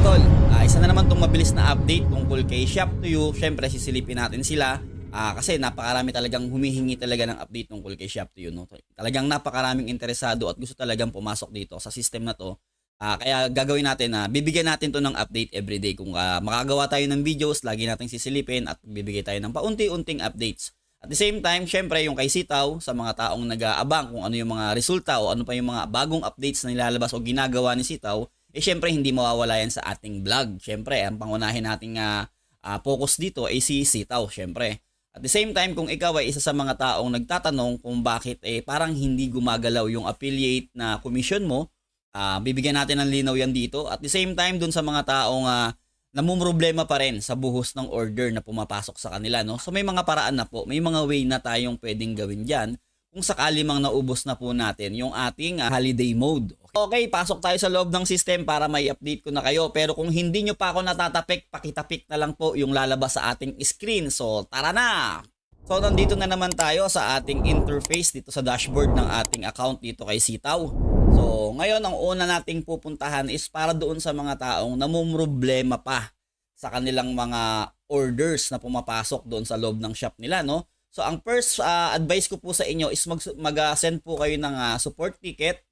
tol, ah, isa na naman itong mabilis na update tungkol kay Shop to You. Siyempre, sisilipin natin sila. Ah, kasi napakarami talagang humihingi talaga ng update tungkol kay Shop to You. No? Talagang napakaraming interesado at gusto talagang pumasok dito sa system na to. Ah, kaya gagawin natin na bibigyan natin to ng update everyday. Kung ah, makagawa tayo ng videos, lagi nating sisilipin at bibigay tayo ng paunti-unting updates. At the same time, syempre yung kay Sitaw sa mga taong nag-aabang kung ano yung mga resulta o ano pa yung mga bagong updates na nilalabas o ginagawa ni Sitaw, eh syempre hindi mawawala yan sa ating vlog. Syempre, ang pangunahin nating ah, ah, focus dito ay si Sitaw, syempre. At the same time, kung ikaw ay isa sa mga taong nagtatanong kung bakit eh parang hindi gumagalaw yung affiliate na commission mo, ah, bibigyan natin ng linaw yan dito. At the same time, dun sa mga taong uh, namumroblema pa rin sa buhos ng order na pumapasok sa kanila. No? So may mga paraan na po, may mga way na tayong pwedeng gawin dyan kung sakali mang naubos na po natin yung ating ah, holiday mode. Okay, pasok tayo sa loob ng system para may update ko na kayo. Pero kung hindi nyo pa ako natatapik, pakitapik na lang po yung lalabas sa ating screen. So tara na! So nandito na naman tayo sa ating interface dito sa dashboard ng ating account dito kay Sitaw. So ngayon ang una nating pupuntahan is para doon sa mga taong namumroblema pa sa kanilang mga orders na pumapasok doon sa loob ng shop nila no. So ang first ah, advice ko po sa inyo is mag mag-send po kayo ng ah, support ticket.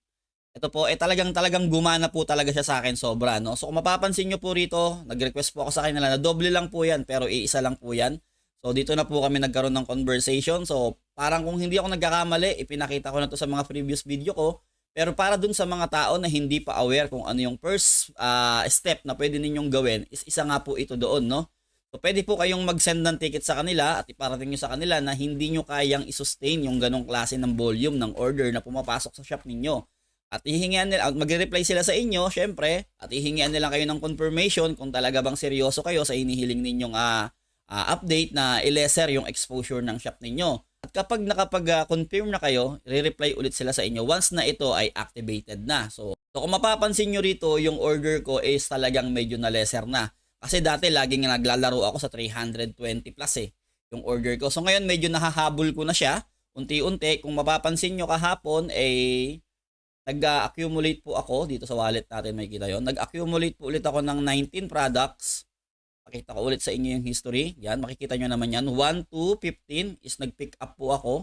Ito po eh talagang talagang gumana po talaga siya sa akin sobra no. So kung mapapansin niyo po rito, nag-request po ako sa kanila na doble lang po 'yan pero iisa lang po 'yan. So dito na po kami nagkaroon ng conversation. So parang kung hindi ako nagkakamali, ipinakita ko na to sa mga previous video ko. Pero para dun sa mga tao na hindi pa aware kung ano yung first ah, step na pwede ninyong gawin, is isa nga po ito doon, no? So pwede po kayong mag-send ng ticket sa kanila at iparating nyo sa kanila na hindi nyo kayang isustain yung ganong klase ng volume ng order na pumapasok sa shop ninyo. At hihingian nila, magre-reply sila sa inyo, syempre, at hihingian nila kayo ng confirmation kung talaga bang seryoso kayo sa hinihiling ninyong ah, ah, update na i-lesser yung exposure ng shop ninyo. At kapag nakapag-confirm na kayo, re-reply ulit sila sa inyo once na ito ay activated na. So, so kung mapapansin nyo rito, yung order ko is talagang medyo na lesser na. Kasi dati laging naglalaro ako sa 320 plus eh, yung order ko. So ngayon medyo nahahabol ko na siya. Unti-unti, kung mapapansin nyo kahapon, eh, nag-accumulate po ako dito sa wallet natin, may kita yon Nag-accumulate po ulit ako ng 19 products. Pakita ko ulit sa inyo yung history. Yan, makikita nyo naman yan. 1 to 15 is nag-pick up po ako.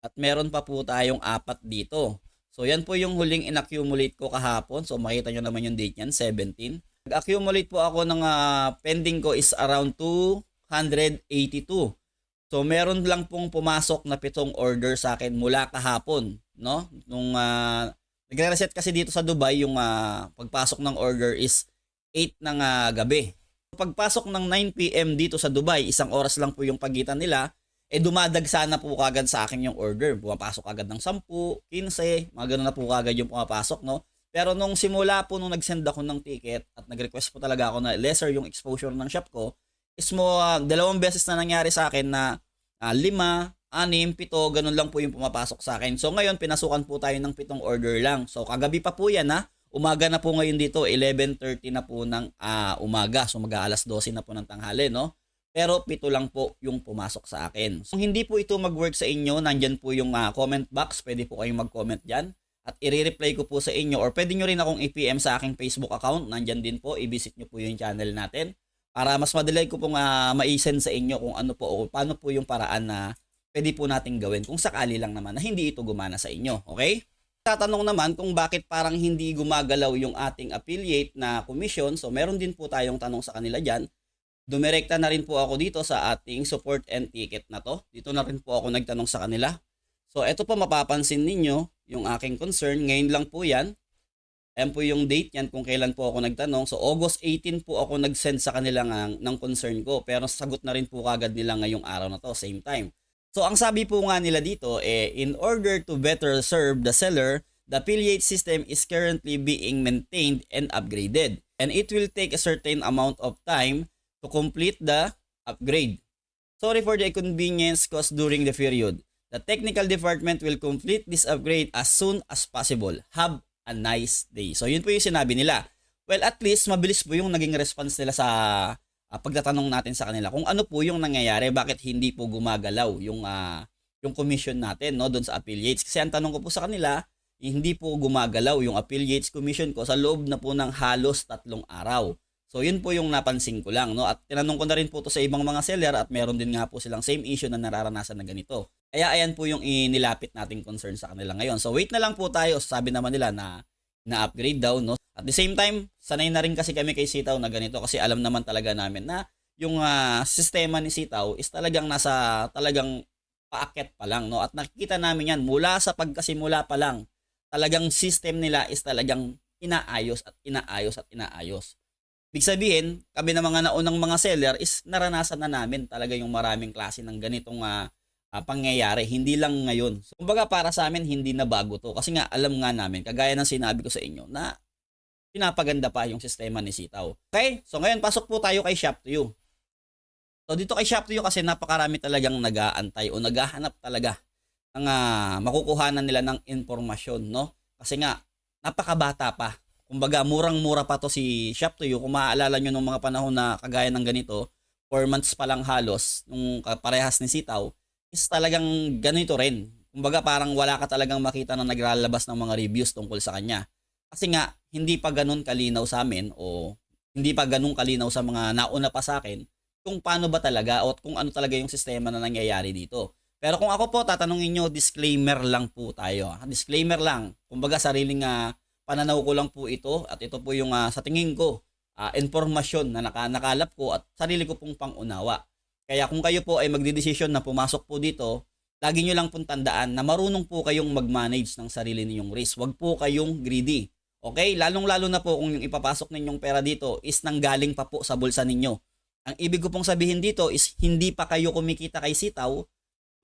At meron pa po tayong apat dito. So yan po yung huling in-accumulate ko kahapon. So makita nyo naman yung date yan, 17. Nag-accumulate po ako ng ah, pending ko is around 282. So meron lang pong pumasok na pitong order sa akin mula kahapon, no? Nung ah, nagre-reset kasi dito sa Dubai yung ah, pagpasok ng order is 8 ng ah, gabi. Pagpasok ng 9 PM dito sa Dubai, isang oras lang po yung pagitan nila, eh dumadagsa na po kagad sa akin yung order. Pumapasok agad ng 10, 15, mga ganun na po kagad yung pumapasok, no? Pero nung simula po nung nag-send ako ng ticket at nag-request po talaga ako na lesser yung exposure ng shop ko, is mo ah, dalawang beses na nangyari sa akin na ah, lima, anim, pito, ganun lang po yung pumapasok sa akin. So ngayon, pinasukan po tayo ng pitong order lang. So kagabi pa po yan ha. Umaga na po ngayon dito, 11.30 na po ng ah, umaga. So mag-aalas 12 na po ng tanghali, no? Pero pito lang po yung pumasok sa akin. So kung hindi po ito mag-work sa inyo, nandyan po yung ah, comment box. Pwede po kayong mag-comment dyan. At i-reply ko po sa inyo or pwede nyo rin akong i-PM sa aking Facebook account. Nandyan din po, i-visit nyo po yung channel natin para mas madali ko pong uh, ma-send sa inyo kung ano po o paano po yung paraan na pwede po nating gawin kung sakali lang naman na hindi ito gumana sa inyo. Okay? Tatanong naman kung bakit parang hindi gumagalaw yung ating affiliate na commission. So meron din po tayong tanong sa kanila dyan. Dumirekta na rin po ako dito sa ating support and ticket na to. Dito na rin po ako nagtanong sa kanila. So ito po mapapansin ninyo yung aking concern. Ngayon lang po yan. Ayan po yung date yan kung kailan po ako nagtanong. So August 18 po ako nag-send sa kanila ng, ng concern ko. Pero sagot na rin po kagad nila ngayong araw na to, same time. So ang sabi po nga nila dito, eh, in order to better serve the seller, the affiliate system is currently being maintained and upgraded. And it will take a certain amount of time to complete the upgrade. Sorry for the inconvenience caused during the period. The technical department will complete this upgrade as soon as possible. Have a nice day. So yun po yung sinabi nila. Well, at least mabilis po yung naging response nila sa uh, pagtatanong natin sa kanila kung ano po yung nangyayari, bakit hindi po gumagalaw yung uh, yung commission natin no doon sa affiliates. Kasi ang tanong ko po sa kanila hindi po gumagalaw yung affiliates commission ko sa loob na po ng halos tatlong araw. So yun po yung napansin ko lang no at tinanong ko na rin po to sa ibang mga seller at meron din nga po silang same issue na nararanasan na ganito. Kaya ayan po yung inilapit nating concern sa kanila ngayon. So wait na lang po tayo. Sabi naman nila na na-upgrade daw no. At the same time, sanay na rin kasi kami kay Sitaw na ganito kasi alam naman talaga namin na yung ah, sistema ni Sitaw is talagang nasa talagang paakyat pa lang no at nakikita namin yan mula sa pagkasimula pa lang talagang system nila is talagang inaayos at inaayos at inaayos. Ibig sabihin, kami na mga naunang mga seller is naranasan na namin talaga yung maraming klase ng ganitong ah, ah, pangyayari. Hindi lang ngayon. So, kumbaga para sa amin, hindi na bago to. Kasi nga, alam nga namin, kagaya ng sinabi ko sa inyo, na pinapaganda pa yung sistema ni Sitaw. Okay? So ngayon, pasok po tayo kay Shop to You. So dito kay Shop to You kasi napakarami talagang nag-aantay o naghahanap talaga ng ah, makukuhanan nila ng informasyon, no? Kasi nga, napakabata pa. Kumbaga, murang-mura pa to si Shop to You. Kung maaalala nyo nung mga panahon na kagaya ng ganito, 4 months pa lang halos, nung parehas ni Sitaw, is talagang ganito rin. Kumbaga, parang wala ka talagang makita na naglalabas ng mga reviews tungkol sa kanya. Kasi nga, hindi pa ganun kalinaw sa amin o hindi pa ganun kalinaw sa mga nauna pa sa akin kung paano ba talaga o kung ano talaga yung sistema na nangyayari dito. Pero kung ako po tatanungin nyo, disclaimer lang po tayo. Disclaimer lang. Kumbaga sariling ah, pananaw ko lang po ito at ito po yung ah, sa tingin ko ah, informasyon na naka, nakalap ko at sarili ko pong pangunawa. Kaya kung kayo po ay magdidesisyon na pumasok po dito, lagi nyo lang pong tandaan na marunong po kayong mag-manage ng sarili ninyong risk. Huwag po kayong greedy. Okay? Lalong-lalo na po kung yung ipapasok ninyong pera dito is nanggaling pa po sa bulsa ninyo. Ang ibig ko pong sabihin dito is hindi pa kayo kumikita kay sitaw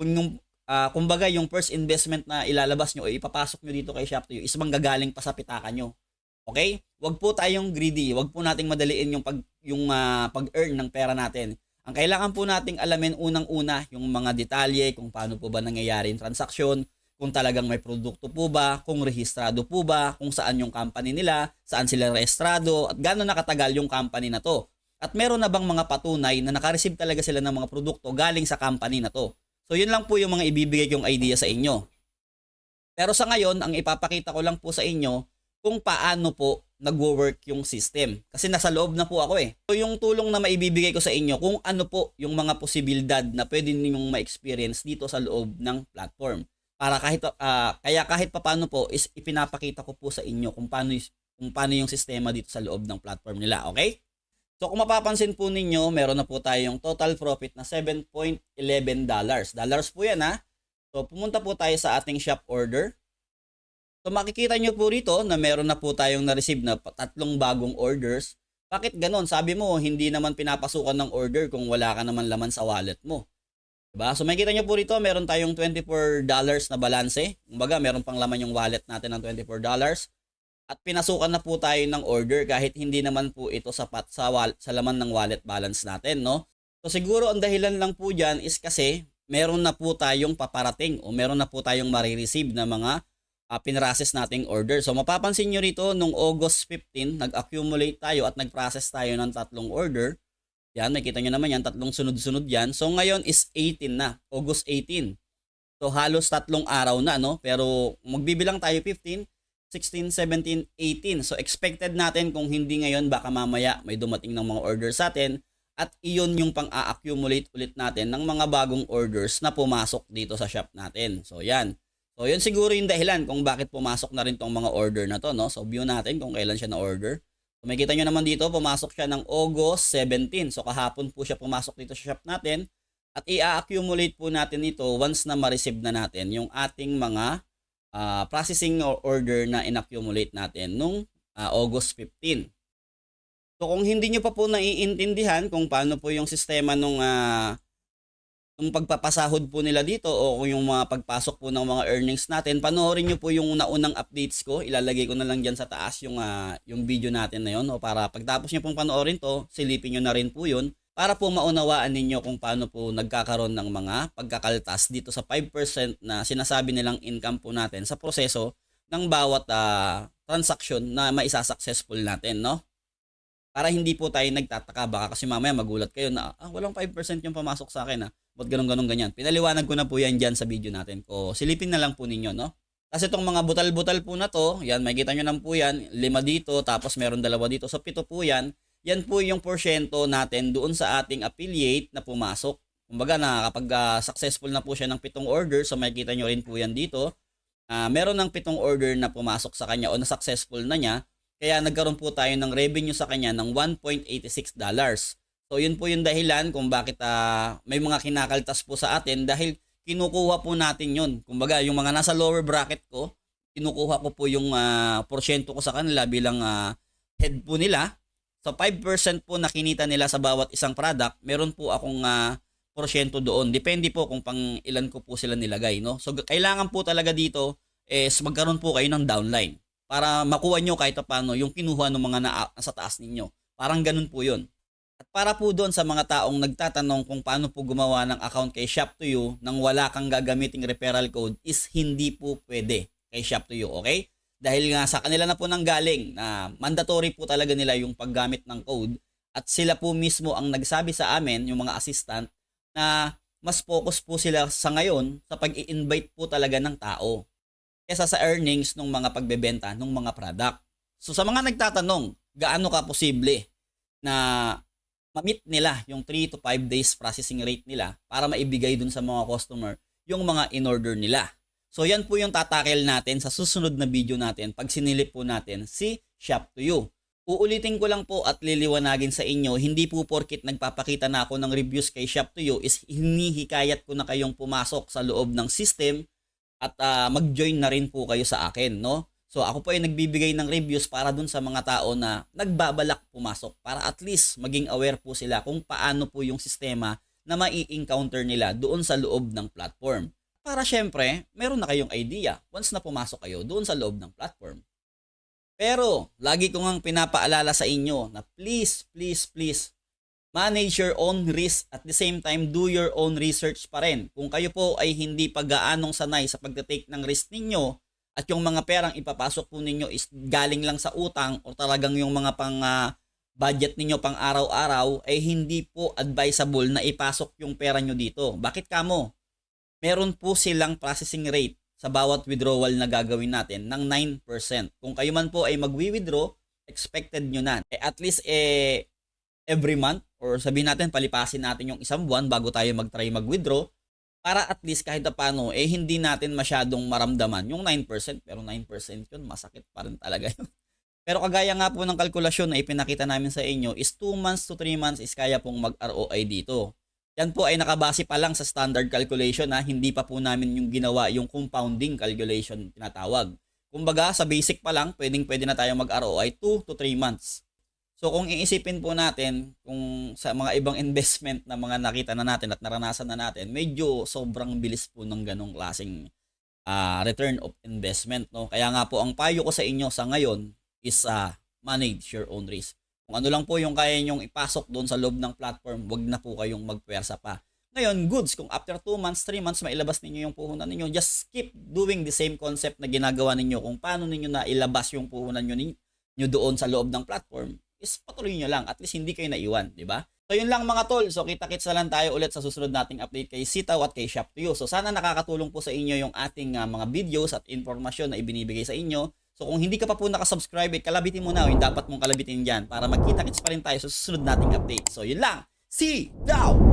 kung yung ah, kumbaga yung first investment na ilalabas nyo o ipapasok nyo dito kay Shop to You is manggagaling pa sa pitaka nyo. Okay? Huwag po tayong greedy. Huwag po nating madaliin yung pag yung ah, pag-earn ng pera natin. Ang kailangan po nating alamin unang-una yung mga detalye kung paano po ba nangyayari yung transaksyon, kung talagang may produkto po ba, kung rehistrado po ba, kung saan yung company nila, saan sila rehistrado, at gaano nakatagal yung company na to. At meron na bang mga patunay na nakareceive talaga sila ng mga produkto galing sa company na to. So yun lang po yung mga ibibigay kong idea sa inyo. Pero sa ngayon, ang ipapakita ko lang po sa inyo kung paano po nagwo-work yung system. Kasi nasa loob na po ako eh. So yung tulong na maibibigay ko sa inyo kung ano po yung mga posibilidad na pwede ninyong ma-experience dito sa loob ng platform. Para kahit ah, kaya kahit papaano po is ipinapakita ko po sa inyo kung paano kung paano yung sistema dito sa loob ng platform nila, okay? So kung mapapansin po ninyo, meron na po tayong total profit na 7.11 dollars. Dollars po yan ha. So pumunta po tayo sa ating shop order. So makikita nyo po rito na meron na po tayong na-receive na tatlong bagong orders. Bakit ganon? Sabi mo, hindi naman pinapasukan ng order kung wala ka naman laman sa wallet mo. Diba? So makikita nyo po rito, meron tayong $24 na balanse. Kumbaga, meron pang laman yung wallet natin ng $24. At pinasukan na po tayo ng order kahit hindi naman po ito sapat sa, wal- sa laman ng wallet balance natin, no? So siguro ang dahilan lang po dyan is kasi meron na po tayong paparating o meron na po tayong marireceive na mga uh, pinrases nating order. So mapapansin nyo rito, nung August 15, nag-accumulate tayo at nag-process tayo ng tatlong order. Yan, nakita nyo naman yan, tatlong sunod-sunod yan. So ngayon is 18 na, August 18. So halos tatlong araw na, no? Pero magbibilang tayo 15, 16, 17, 18. So expected natin kung hindi ngayon, baka mamaya may dumating ng mga orders sa atin at iyon yung pang-a-accumulate ulit natin ng mga bagong orders na pumasok dito sa shop natin. So yan. So yun siguro yung dahilan kung bakit pumasok na rin tong mga order na to, no? So view natin kung kailan siya na-order. So makikita nyo naman dito, pumasok siya ng August 17. So kahapon po siya pumasok dito sa shop natin. At i-accumulate po natin ito once na ma-receive na natin yung ating mga ah, processing or order na in-accumulate natin nung ah, August 15. So kung hindi nyo pa po naiintindihan kung paano po yung sistema nung ah, nung pagpapasahod po nila dito o yung mga pagpasok po ng mga earnings natin, panoorin nyo po yung naunang updates ko. Ilalagay ko na lang dyan sa taas yung, ah, yung video natin na yun. O para pagtapos nyo pong panoorin to, silipin nyo na rin po yun para po maunawaan ninyo kung paano po nagkakaroon ng mga pagkakaltas dito sa 5% na sinasabi nilang income po natin sa proseso ng bawat ah, transaction na maisa-successful natin, no? Para hindi po tayo nagtataka baka kasi mamaya magulat kayo na ah, walang 5% yung pamasok sa akin ah. Ba't ganun ganun ganyan? Pinaliwanag ko na po yan dyan sa video natin ko. Silipin na lang po ninyo, no? Tapos itong mga butal-butal po na to, yan, makikita nyo naman po yan, lima dito, tapos meron dalawa dito. So pito po yan. Yan po yung porsyento natin doon sa ating affiliate na pumasok. Kumbaga na kapag ah, successful na po siya ng pitong order, so makikita nyo rin po yan dito. Ah, meron ng pitong order na pumasok sa kanya o na successful na niya. Kaya nagkaroon po tayo ng revenue sa kanya ng 1.86 dollars. So yun po yung dahilan kung bakit ah, may mga kinakaltas po sa atin dahil kinukuha po natin yun. Kumbaga yung mga nasa lower bracket ko, kinukuha ko po yung ah, porsyento ko sa kanila bilang ah, head po nila. So 5% po na kinita nila sa bawat isang product, meron po akong ah, porsyento doon. Depende po kung pang ilan ko po sila nilagay, no? So kailangan po talaga dito is magkaroon po kayo ng downline para makuha nyo kahit paano yung kinuha ng mga na, nasa taas ninyo. Parang ganun po yun. At para po doon sa mga taong nagtatanong kung paano po gumawa ng account kay Shop2You nang wala kang gagamiting referral code is hindi po pwede kay Shop2You, okay? Dahil nga sa kanila na po nang galing na mandatory po talaga nila yung paggamit ng code at sila po mismo ang nagsabi sa amin, yung mga assistant, na mas focus po sila sa ngayon sa pag-i-invite po talaga ng tao kesa sa earnings ng mga pagbebenta ng mga product. So sa mga nagtatanong, gaano ka posible na ma-meet nila yung 3 to 5 days processing rate nila para maibigay dun sa mga customer yung mga in-order nila. So yan po yung tatakil natin sa susunod na video natin pag sinilip po natin si Shop to You. Uulitin ko lang po at liliwanagin sa inyo, hindi po porkit nagpapakita na ako ng reviews kay Shop to You is hinihikayat ko na kayong pumasok sa loob ng system at ah, mag-join na rin po kayo sa akin, no? So ako po ay nagbibigay ng reviews para dun sa mga tao na nagbabalak pumasok para at least maging aware po sila kung paano po yung sistema na mai-encounter nila doon sa loob ng platform. Para syempre, meron na kayong idea once na pumasok kayo doon sa loob ng platform. Pero, lagi ko ngang pinapaalala sa inyo na please, please, please, manage your own risk at the same time do your own research pa rin. Kung kayo po ay hindi pa gaanong sanay sa pagte-take ng risk ninyo at yung mga perang ipapasok po ninyo is galing lang sa utang o talagang yung mga pang ah, budget ninyo pang araw-araw ay hindi po advisable na ipasok yung pera nyo dito. Bakit kamo? Meron po silang processing rate sa bawat withdrawal na gagawin natin ng 9%. Kung kayo man po ay magwi-withdraw, expected nyo na. Eh, at least eh, every month or sabihin natin palipasin natin yung isang buwan bago tayo mag-try mag-withdraw para at least kahit paano eh hindi natin masyadong maramdaman yung 9% pero 9% yun masakit pa rin talaga yun. Pero kagaya nga po ng kalkulasyon na ipinakita namin sa inyo is 2 months to 3 months is kaya pong mag-ROI dito. Yan po ay nakabase pa lang sa standard calculation na hindi pa po namin yung ginawa yung compounding calculation tinatawag. Kumbaga sa basic pa lang pwedeng pwede na tayo mag-ROI 2 to 3 months. So kung iisipin po natin kung sa mga ibang investment na mga nakita na natin at naranasan na natin, medyo sobrang bilis po ng ganong klaseng ah, return of investment. No? Kaya nga po ang payo ko sa inyo sa ngayon is ah, manage your own risk. Kung ano lang po yung kaya nyong ipasok doon sa loob ng platform, wag na po kayong magpwersa pa. Ngayon, goods, kung after 2 months, 3 months, mailabas ninyo yung puhunan ninyo, just keep doing the same concept na ginagawa ninyo kung paano ninyo na ilabas yung puhunan nyo, ninyo, nyo doon sa loob ng platform is patuloy nyo lang. At least hindi kayo naiwan, di ba? So yun lang mga tol. So kita-kits na lang tayo ulit sa susunod nating update kay Sitaw at kay Shop to You. So sana nakakatulong po sa inyo yung ating ah, mga videos at informasyon na ibinibigay sa inyo. So kung hindi ka pa po nakasubscribe, eh, kalabitin mo na yung dapat mong kalabitin dyan para magkita-kits pa rin tayo sa susunod nating update. So yun lang. See, Daw!